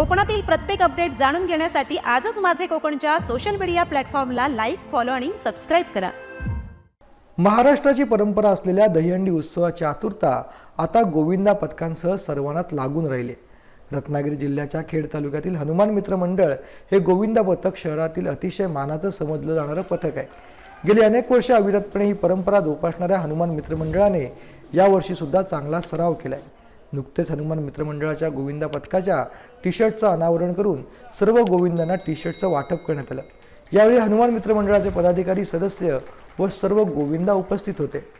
कोकणातील प्रत्येक अपडेट जाणून घेण्यासाठी आजच माझे कोकणच्या सोशल मीडिया प्लॅटफॉर्मला लाईक फॉलो आणि सबस्क्राईब करा. महाराष्ट्राची परंपरा असलेल्या दहीहंडी उत्सवाची आतुरता आता गोविंदा पथकांसह सर्वांनाच लागून राहिले. रत्नागिरी जिल्ह्याच्या खेड तालुक्यातील हनुमान मित्र मंडळ हे गोविंदा पथक शहरातील अतिशय मानाचं समजलं जाणारं पथक आहे. गेली अनेक वर्षे अविरतपणे ही परंपरा जोपासणाऱ्या हनुमान मित्र मंडळाने चांगला सराव केला आहे नुकतेच हनुमान मित्रमंडळाच्या गोविंदा पथकाच्या टी शर्टचं अनावरण करून सर्व गोविंदांना टी शर्टचं वाटप करण्यात आलं. यावेळी हनुमान मित्रमंडळाचे पदाधिकारी सदस्य व सर्व गोविंदा उपस्थित होते.